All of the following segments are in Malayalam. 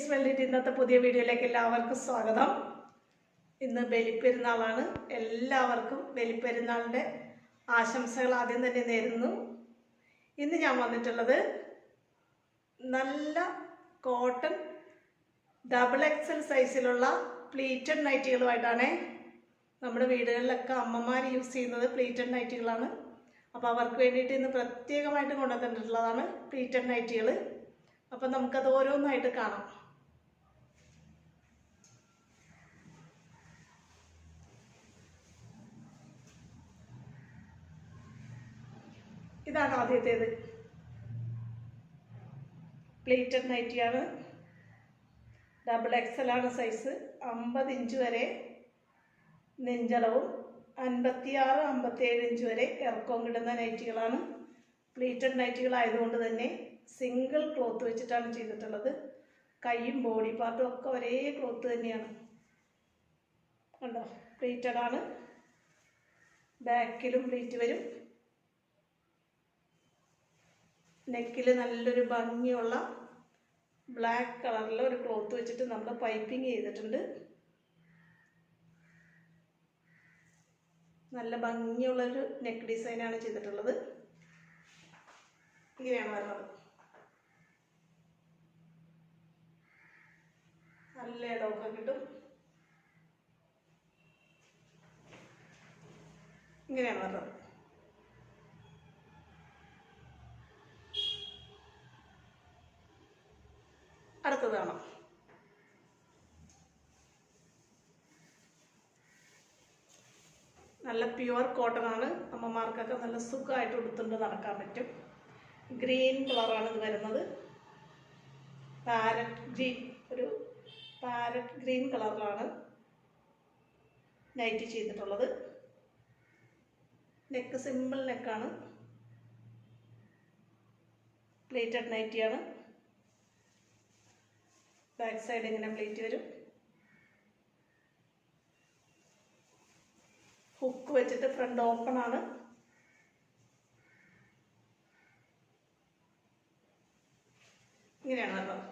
ലേഡീസ് വെള്ളിറ്റ് ഇന്നത്തെ പുതിയ വീഡിയോയിലേക്ക് എല്ലാവർക്കും സ്വാഗതം. ഇന്ന് ബലിപ്പെരുന്നാളാണ്. എല്ലാവർക്കും ബലിപ്പെരുന്നാളിന്റെ ആശംസകൾ ആദ്യം തന്നെ നേരുന്നു. ഇന്ന് ഞാൻ വന്നിട്ടുള്ളത് നല്ല കോട്ടൺ ഡബിൾ എക്സൽ സൈസിലുള്ള പ്ലീറ്റഡ് നൈറ്റികളുമായിട്ടാണ് നമ്മുടെ വീടുകളിലൊക്കെ അമ്മമാർ യൂസ് ചെയ്യുന്നത് പ്ലീറ്റഡ് നൈറ്റികളാണ്. അപ്പോൾ അവർക്ക് വേണ്ടിയിട്ട് ഇന്ന് പ്രത്യേകമായിട്ട് കൊണ്ടുവന്നിട്ടുള്ളതാണ് പ്ലീറ്റഡ് നൈറ്റികൾ അപ്പം നമുക്കത് ഓരോന്നായിട്ട് കാണാം. ഇതാണ് ആദ്യത്തേത്. പ്ലേറ്റഡ് നൈറ്റിയാണ് ഡബിൾ എക്സൽ ആണ് സൈസ് അമ്പത് ഇഞ്ച് വരെ നെഞ്ചളവും അൻപത്തിയാറ് അമ്പത്തിയേഴ് ഇഞ്ച് വരെ ഇറക്കവും കിട്ടുന്ന നൈറ്റികളാണ് പ്ലീറ്റഡ് നൈറ്റികൾ ആയതുകൊണ്ട് തന്നെ സിംഗിൾ ക്ലോത്ത് വെച്ചിട്ടാണ് ചെയ്തിട്ടുള്ളത്. കൈയും ബോഡി പാർട്ടും ഒക്കെ ഒരേ ക്ലോത്ത് തന്നെയാണ്. കണ്ടോ? പ്ലീറ്റഡ് ആണ്. ബാക്കിലും പ്ലീറ്റ് വരും. നെക്കിൽ നല്ലൊരു ഭംഗിയുള്ള ബ്ലാക്ക് കളറിലെ ഒരു ക്ലോത്ത് വെച്ചിട്ട് നമ്മൾ പൈപ്പിംഗ് ചെയ്തിട്ടുണ്ട്. നല്ല ഭംഗിയുള്ളൊരു നെക്ക് ഡിസൈനാണ് ചെയ്തിട്ടുള്ളത്. ഇങ്ങനെയാണ് വരുന്നത്. നല്ല ഇടമൊക്കെ കിട്ടും. ഇങ്ങനെയാണ് വരുന്നത്. അടുത്തത് കാണാം. നല്ല പ്യുവർ കോട്ടൺ ആണ്. അമ്മമാർക്കൊക്കെ നല്ല സുഖമായിട്ട് ഉടുത്തുകൊണ്ട് നടക്കാൻ പറ്റും. ഗ്രീൻ കളറാണ് ഇത് വരുന്നത്. പാരറ്റ് ഗ്രീൻ ഒരു പാരറ്റ് ഗ്രീൻ കളറിലാണ് നൈറ്റ് ചെയ്തിട്ടുള്ളത്. നെക്ക് സിമ്പിൾ നെക്കാണ് പ്ലേറ്റഡ് നൈറ്റിയാണ് ബാക്ക് സൈഡ് ഇങ്ങനെ പ്ലേറ്റ് വരും. ഹുക്ക് വെച്ചിട്ട് ഫ്രണ്ട് ഓപ്പൺ ആണ്. ഇങ്ങനെയാണ് വരുന്നത്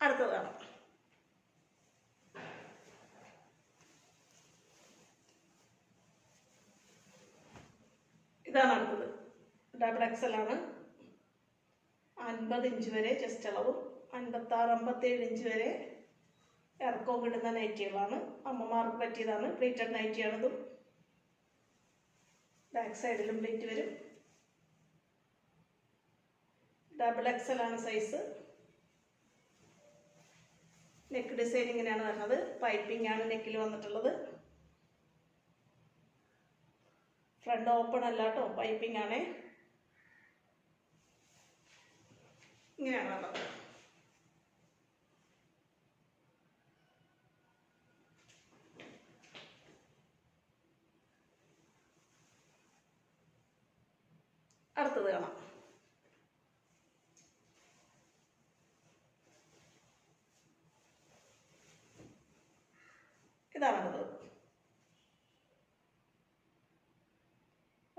അടുത്തതാണ്. ഇതാണ് അടുത്തത്. ഡബിൾ എക്സൽ ആണ്. അൻപത് ഇഞ്ച് വരെ ചെസ്റ്റ് അളവും. അൻപത്താറ് അമ്പത്തേഴ് ഇഞ്ച് വരെ ഇറക്കവും കിട്ടുന്ന നൈറ്റികളാണ് അമ്മമാർക്ക് പറ്റിയതാണ്. പ്ലീറ്റഡ് നൈറ്റിയാണിതും ബാക്ക് സൈഡിലും പ്ലീറ്റ് വരും. ഡബിൾ എക്സൽ ആണ് സൈസ് നെക്ക് ഡിസൈൻ ഇങ്ങനെയാണ് വരുന്നത്. പൈപ്പിംഗ് ആണ് നെക്കിൽ വന്നിട്ടുള്ളത്. ഫ്രണ്ട് ഓപ്പൺ അല്ല കേട്ടോ പൈപ്പിംഗ് ആണേ. ഇങ്ങനെയാണ് വരുന്നത് അടുത്തത് കാണാം. ഇതാണ് അടുത്തത്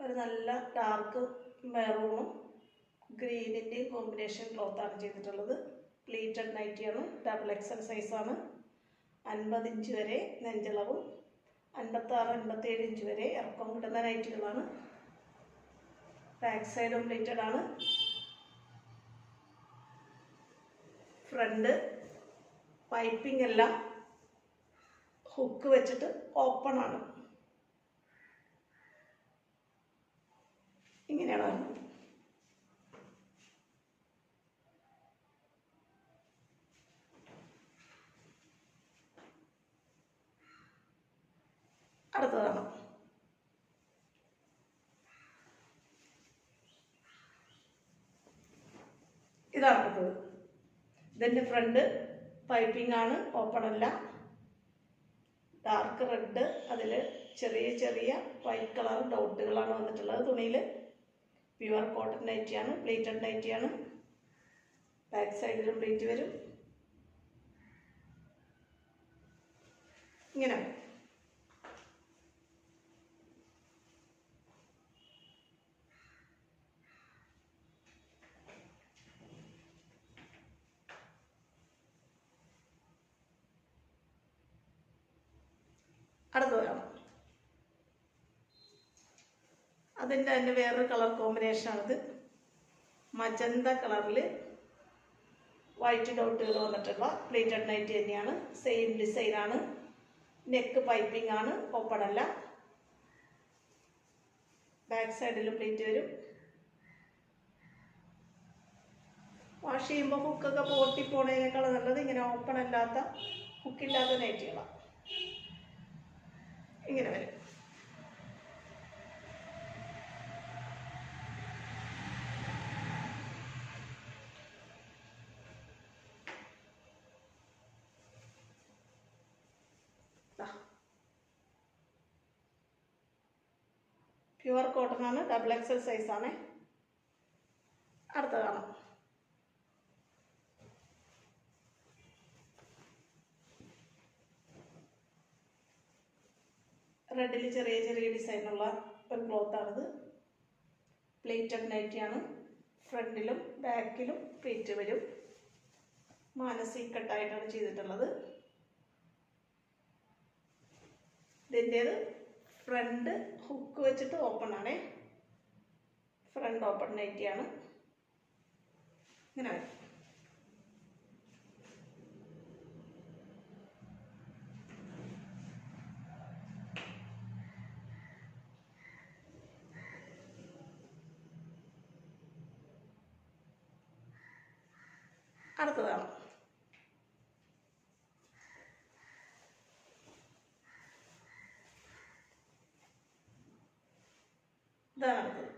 ഒരു നല്ല ഡാർക്ക് മെറൂണും ഗ്രീനിന്റെയും കോമ്പിനേഷൻ ക്ലോത്താണ് ചെയ്തിട്ടുള്ളത്. പ്ലീറ്റഡ് നൈറ്റിയാണ് ഡബിൾ എക്സൽ സൈസാണ് അൻപത് ഇഞ്ച് വരെ നെഞ്ചളവും അൻപത്താറ് അൻപത്തേഴ് ഇഞ്ച് വരെ ഇറക്കം കിട്ടുന്ന നൈറ്റികളാണ് ബാക്ക് സൈഡും പ്ലീറ്റഡ് ആണ്. ഫ്രണ്ട് പൈപ്പിംഗ് എല്ലാം ഹുക്ക് വെച്ചിട്ട് ഓപ്പൺ ആണ്. ഇങ്ങനെയാണ് പറഞ്ഞത് അടുത്തതാണ്. ഇതാണ് അടുത്തത്. ഇതിന്റെ ഫ്രണ്ട് പൈപ്പിംഗ് ആണ് ഓപ്പൺ അല്ല. ഡാർക്ക് റെഡ് അതിൽ ചെറിയ ചെറിയ വൈറ്റ് കളർ ഡോട്ടുകളാണ് വന്നിട്ടുള്ളത്. തുണിയിൽ പ്യുവർ കോട്ടൺ നൈറ്റിയാണ് പ്ലേറ്റഡ് ആണ്. ബാക്ക് സൈഡിലും പ്ലേറ്റ് വരും. ഇങ്ങനെ. അടുത്തതാണ് അതിന്റെ തന്നെ വേറൊരു കളർ കോമ്പിനേഷനാണിത് മജന്ത കളറിൽ വൈറ്റ് ഡോട്ടുകൾ വന്നിട്ടുള്ള പ്ലേറ്റഡ് നൈറ്റ് തന്നെയാണ്. സെയിം ഡിസൈനാണ് നെക്ക് പൈപ്പിംഗ് ആണ്. ഓപ്പൺ അല്ല ബാക്ക് സൈഡിൽ പ്ലേറ്റ് വരും. വാഷ് ചെയ്യുമ്പോൾ ഹുക്കൊക്കെ പൊട്ടി പോണതിനേക്കാൾ നല്ലത് ഇങ്ങനെ ഓപ്പൺ അല്ലാത്ത ഹുക്കില്ലാത്ത നൈറ്റുകളാണ് ഇങ്ങനെ വരും. പ്യുവർ കോട്ടൺ ആണ്. ഡബിൾ എക്സൽ സൈസ് അടുത്ത കാണാം. റെഡിൽ ചെറിയ ചെറിയ ഡിസൈനുള്ള ഒരു ക്ലോത്താണിത് പ്ലേറ്റഡ് ആണ്. ഫ്രണ്ടിലും ബാക്കിലും പ്ലേറ്റ് വരും. മാനസി കട്ടായിട്ടാണ് ചെയ്തിട്ടുള്ളത്. ഇതിന്റേത് ഫ്രണ്ട് ഹുക്ക് വെച്ചിട്ട് ഓപ്പൺ ആണേ. ഫ്രണ്ട് ഓപ്പൺ നൈറ്റിയാണ് ഇങ്ങനെ അടുത്തതാണ് ഇതാണ് അടുത്തത്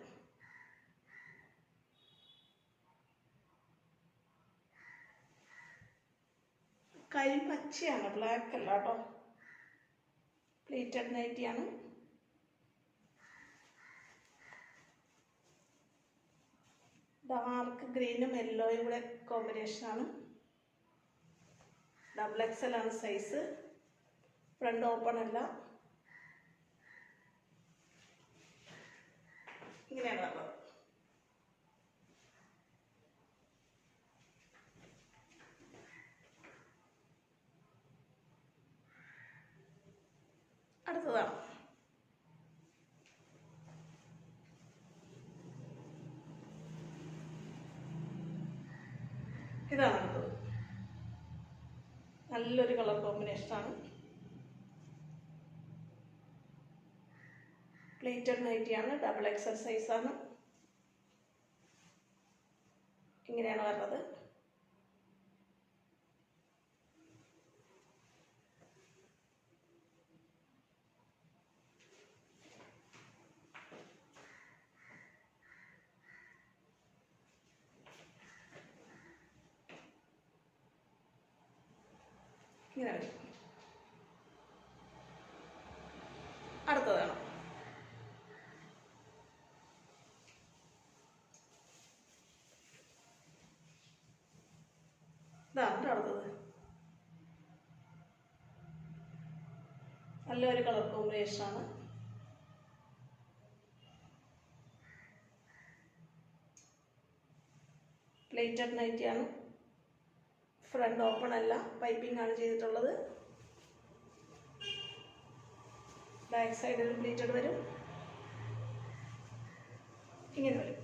കരിപ്പച്ചയാണ് ബ്ലാക്ക് അല്ല കേട്ടോ പ്ലേറ്റഡ് നൈറ്റിയാണ് ഡാർക്ക് ഗ്രീനും യെല്ലോയും കൂടെ കോമ്പിനേഷനാണ് ഡബിൾ എക്സൽ ആണ് സൈസ് ഫ്രണ്ട് ഓപ്പൺ അല്ല. ഇങ്ങനെയാണ് ഇതാണ് അടുത്തത് നല്ലൊരു കളർ കോമ്പിനേഷനാണ്. പ്ലേറ്റഡ് ആണ് ഡബിൾ എക്സർസൈസ് ആണ് ഇങ്ങനെയാണ് വരുന്നത്. ഇങ്ങനെ വരും അടുത്തതാണ് അടുത്തത്. നല്ലൊരു കളർ കോമ്പിനേഷനാണ് പ്ലേറ്റഡ് നൈറ്റിയാണ് ഫ്രണ്ട് ഓപ്പൺ അല്ല പൈപ്പിംഗ് ആണ് ചെയ്തിട്ടുള്ളത്. ബാക്ക് സൈഡിൽ പ്ലേറ്റഡ് വരും. ഇങ്ങനെ വരും.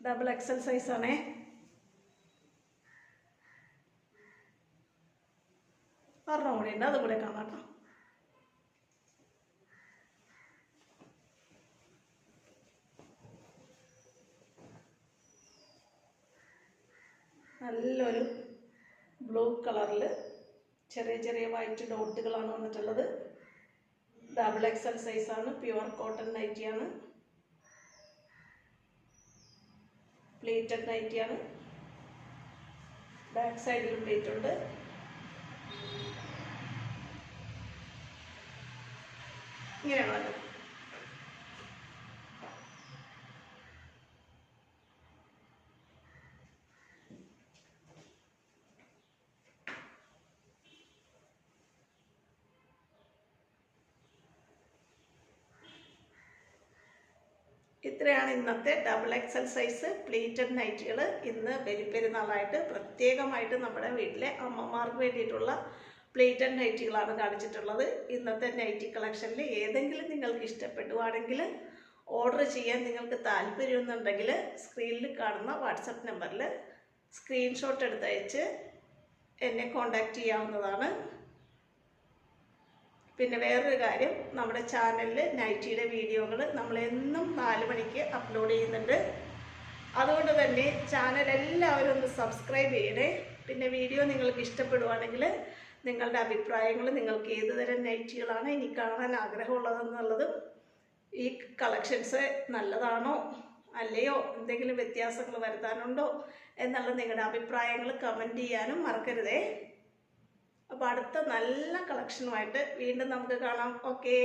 ഡബിൾ എക്സൽ സൈസ് ആണേ. ഒരെണ്ണം കൂടി ഉണ്ട് അതും കൂടെ കാണാം കേട്ടോ. നല്ലൊരു ബ്ലൂ കളറിൽ ചെറിയ ചെറിയ വൈറ്റ് ഡോട്ടുകളാണ് വന്നിട്ടുള്ളത്. ഡബിൾ എക്സൽ സൈസാണ് പ്യുവർ കോട്ടൺ നൈറ്റിയാണ് പ്ലേറ്റഡ് നൈറ്റിയാണ് ബാക്ക് സൈഡിൽ പ്ലേറ്റ് ഉണ്ട്. ഇങ്ങനെയാണ് ഇത്രയാണ് ഇന്നത്തെ ഡബിൾ എക്സൽ സൈസ് പ്ലേറ്റഡ് നൈറ്റുകൾ ഇന്ന് ബലിപ്പെരുന്നാളായിട്ട് പ്രത്യേകമായിട്ട് നമ്മുടെ വീട്ടിലെ അമ്മമാർക്ക് വേണ്ടിയിട്ടുള്ള പ്ലേറ്റഡ് നൈറ്റികളാണ് കാണിച്ചിട്ടുള്ളത്. ഇന്നത്തെ നൈറ്റി കളക്ഷനിൽ ഏതെങ്കിലും നിങ്ങൾക്ക് ഇഷ്ടപ്പെടുവാണെങ്കിൽ ഓർഡർ ചെയ്യാൻ നിങ്ങൾക്ക് താല്പര്യമെന്നുണ്ടെങ്കിൽ സ്ക്രീനിൽ കാണുന്ന വാട്സപ്പ് നമ്പറിൽ സ്ക്രീൻഷോട്ട് എടുത്തയച്ച് എന്നെ കോൺടാക്റ്റ് ചെയ്യാവുന്നതാണ്. പിന്നെ വേറൊരു കാര്യം നമ്മുടെ ചാനലിൽ നൈറ്റിയുടെ വീഡിയോകൾ നമ്മളെന്നും നാല് മണിക്ക് അപ്ലോഡ് ചെയ്യുന്നുണ്ട്. അതുകൊണ്ട് തന്നെ ചാനൽ എല്ലാവരും ഒന്ന് സബ്സ്ക്രൈബ് ചെയ്യണേ. പിന്നെ വീഡിയോ നിങ്ങൾക്ക് ഇഷ്ടപ്പെടുവാണെങ്കിൽ നിങ്ങളുടെ അഭിപ്രായങ്ങൾ നിങ്ങൾക്ക് ഏത് തരം നൈറ്റികളാണ് ഇനി കാണാൻ ആഗ്രഹമുള്ളതെന്നുള്ളതും ഈ കളക്ഷൻസ് നല്ലതാണോ അല്ലയോ എന്തെങ്കിലും വ്യത്യാസങ്ങൾ വരുത്താനുണ്ടോ എന്നുള്ള നിങ്ങളുടെ അഭിപ്രായങ്ങൾ കമന്റ് ചെയ്യാനും മറക്കരുതേ. അപ്പോൾ അടുത്ത നല്ല കളക്ഷനുമായിട്ട് വീണ്ടും നമുക്ക് കാണാം. ഓക്കേ